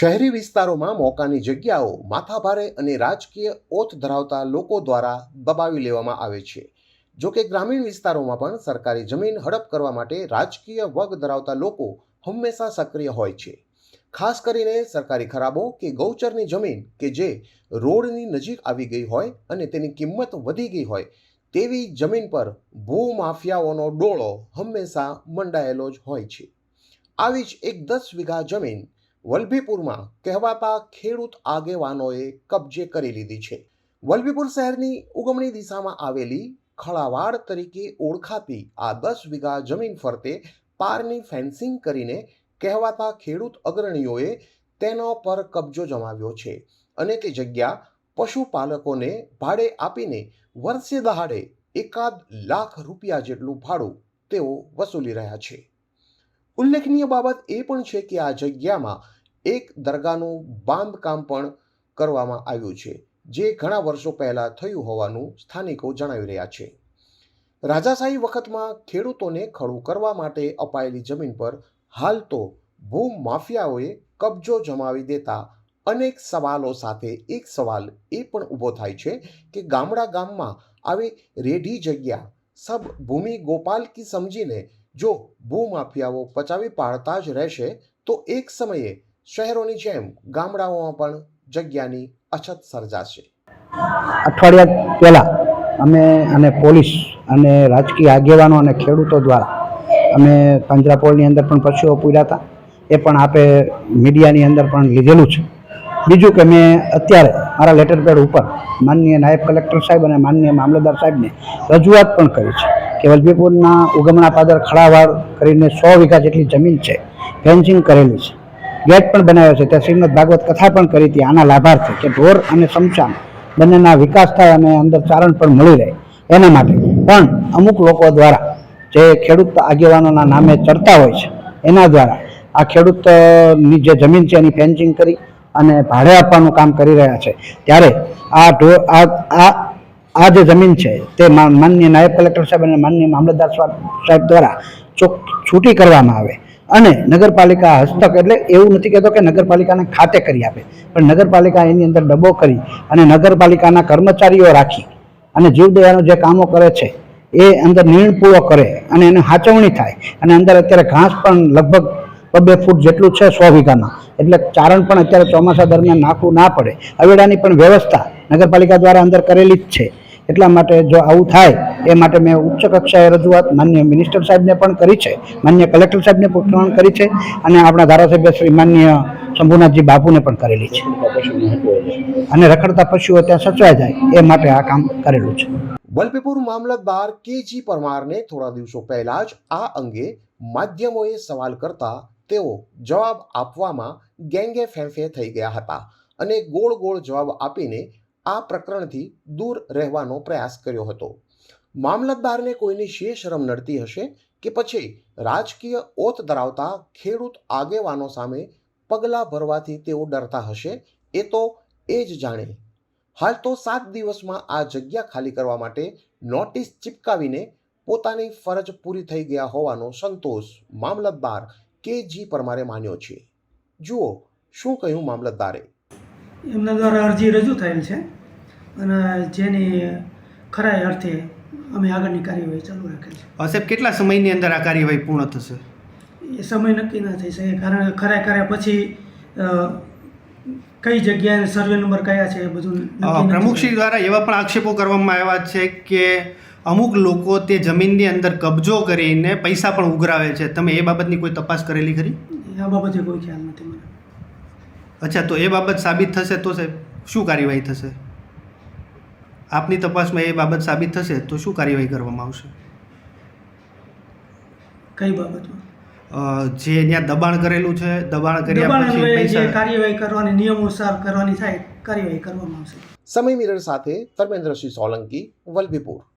શહેરી વિસ્તારોમાં મોકાની જગ્યાઓ માથાભારે અને રાજકીય ઓથ ધરાવતા લોકો દ્વારા દબાવી લેવામાં આવે છે. જો કે ગ્રામીણ વિસ્તારોમાં પણ સરકારી જમીન હડપ કરવા માટે રાજકીય વગ ધરાવતા લોકો હંમેશા સક્રિય હોય છે. ખાસ કરીને સરકારી ખરાબો કે ગૌચરની જમીન કે જે રોડની નજીક આવી ગઈ હોય અને તેની કિંમત વધી ગઈ હોય તેવી જમીન પર ભૂમાફિયાઓનો ડોળો હંમેશા મંડાયેલો જ હોય છે. આવી જ એક દસ વીઘા જમીન વલભીપુરમાં કહેવાતા ખેડૂત આગેવાનોએ કબજે કરી લીધી છે. વલભીપુર શહેરની ઉગમણી દિશામાં આવેલી ખળાવાડ તરીકે ઓળખાતી આ દસ વીઘા જમીન ફરતે પારની ફેન્સિંગ કરીને કહેવાતા ખેડૂત અગ્રણીઓએ તેનો પર કબજો જમાવ્યો છે અને તે જગ્યા પશુપાલકોને ભાડે આપીને વર્ષે દહાડે એકાદ લાખ રૂપિયા જેટલું ભાડું તેઓ વસૂલી રહ્યા છે. ઉલ્લેખનીય બાબત એ પણ છે કે આ જગ્યામાં એક દરગાહનું બાંધકામ પણ કરવામાં આવ્યું છે, જે ઘણા વર્ષો પહેલાં થયું હોવાનું સ્થાનિકો જણાવી રહ્યા છે. રાજાશાહી વખતમાં ખેડૂતોને ખડું કરવા માટે અપાયેલી જમીન પર હાલ તો ભૂમાફિયાઓએ કબજો જમાવી દેતા અનેક સવાલો સાથે એક સવાલ એ પણ ઊભો થાય છે કે ગામડા ગામમાં આવી રેઢી જગ્યા સબ ભૂમિ ગોપાલકી સમજીને જો ભૂમાફિયાઓ પચાવી પાડતા જ રહેશે, તો એક સમયે શહેરોની જેમ ગામડાઓમાં પણ જગ્યાની અછત સર્જાશે. અઠવાડિયા પહેલાં અમે અને પોલીસ અને રાજકીય આગેવાનો અને ખેડૂતો દ્વારા અમે પંજરાપોળની અંદર પણ પશુઓ પૂર્યા હતા. એ પણ આપે મીડિયાની અંદર પણ લીધેલું છે. બીજું કે મેં અત્યારે મારા લેટર પેડ ઉપર માનનીય નાયબ કલેક્ટર સાહેબ અને માનનીય મામલતદાર સાહેબને રજૂઆત પણ કરી છે. કે વલભીપુરના ઉગમણા પાદર ખડાવાડ કરીને સો વીઘા જેટલી જમીન છે, ફેન્સિંગ કરેલી છે. ગેટ પણ બનાવ્યો છે, ત્યાં શ્રીમદ ભાગવત કથા પણ કરી હતી, આના લાભાર્થે કે ઢોર અને શમશાન બંનેના વિકાસ થાય અને અંદર ચારણ પણ મળી રહે એના માટે. પણ અમુક લોકો દ્વારા જે ખેડૂત આગેવાનોના નામે ચડતા હોય છે, એના દ્વારા આ ખેડૂતની જે જમીન છે એની ફેન્સિંગ કરી અને ભાડે આપવાનું કામ કરી રહ્યા છે. ત્યારે આ ઢોર, આ આ જે જમીન છે, તે માનનીય નાયબ કલેક્ટર સાહેબ અને માનનીય મામલતદાર સાહેબ દ્વારા ચોક, છૂટી કરવામાં આવે. અને નગરપાલિકા હસ્તક એટલે એવું નથી કહેતો કે નગરપાલિકાને ખાતે કરી આપે. પણ નગરપાલિકા એની અંદર ડબ્બો કરી અને નગરપાલિકાના કર્મચારીઓ રાખી અને જીવદયાનું જે કામો કરે છે, એ અંદર નિર્ણપૂર્વક કરે અને એને હાચવણી થાય. અને અંદર અત્યારે ઘાસ પણ લગભગ બબે ફૂટ જેટલું છે સો વીઘામાં. એટલે ચારણ પણ અત્યારે ચોમાસા દરમિયાન નાખવું ના પડે. અવેડાની પણ વ્યવસ્થા નગરપાલિકા દ્વારા અંદર કરેલી જ છે. એટલા માટે જો આવું થાય, એ માટે મેં ઉચ્ચ કક્ષાએ રજૂઆત માન્ય મિનિસ્ટર સાહેબને પણ કરી છે, માન્ય કલેક્ટર સાહેબને પણ કરી છે અને આપણા ધારાસભ્ય શ્રી માન્ય શંભુનાથજી બાપુને પણ કરેલી છે. અને રખડતા પશુઓ ત્યાં સચવાઈ જાય, એ માટે આ કામ કરેલું છે. વલભીપુર મામલતદાર કેજી પરમારને થોડા દિવસો પહેલા જ આ અંગે માધ્યમોએ સવાલ કરતા તેઓ જવાબ આપવામાં ગેંગે ફેંફે થઈ ગયા હતા અને ગોળ ગોળ જવાબ આપીને આ પ્રકરણથી દૂર રહેવાનો પ્રયાસ કર્યો હતો. મામલતદારને કોઈની શેષ શરમ નડતી હશે કે પછી રાજકીય ઓત ધરાવતા ખેડૂત આગેવાનો સામે પગલાં ભરવાથી તેઓ ડરતા હશે એ તો એ જ જાણે. હાલ તો સાત દિવસમાં આ જગ્યા ખાલી કરવા માટે નોટિસ ચિપકાવીને પોતાની ફરજ પૂરી થઈ ગયા હોવાનો સંતોષ મામલતદાર કે જી પરમારે માન્યો છે. જુઓ, શું કહ્યું મામલતદારે? એમના દ્વારા અરજી રજૂ થયેલ છે. અને જેની ખરા અર્થે અમે આગળની કાર્યવાહી ચાલુ રાખેલ છે. સાહેબ કેટલા સમયની અંદર આ કાર્યવાહી પૂર્ણ થશે? એ સમય નક્કી ના થઈ શકે કારણ ખરા કર્યા પછી કઈ જગ્યાએ સર્વે નંબર કયા છે એ બધું પ્રમુખશ્રી દ્વારા એવા પણ આક્ષેપો કરવામાં આવ્યા છે કે અમુક લોકો તે જમીનની અંદર કબજો કરીને પૈસા પણ ઉઘરાવે છે. તમે એ બાબતની કોઈ તપાસ કરેલી ખરી? આ બાબતે કોઈ ખ્યાલ નથી મને. અચ્છા તો એ બાબત સાબિત થશે તો સાહેબ શું કાર્યવાહી થશે? આપની તપાસમાં એ બાબત સાબિત થશે તો શું કાર્યવાહી કરવામાં આવશે? કઈ બાબતમાં? જે ત્યાં દબાણ કરેલું છે દબાણ કર્યા પછી પૈસા કાર્યવાહી કરવાની નિયમોસાર કરવાની થાય કાર્યવાહી કરવામાં આવશે. સમય મિરર સાથે ધર્મેન્દ્રસિંહ સોલંકી વલભીપુર.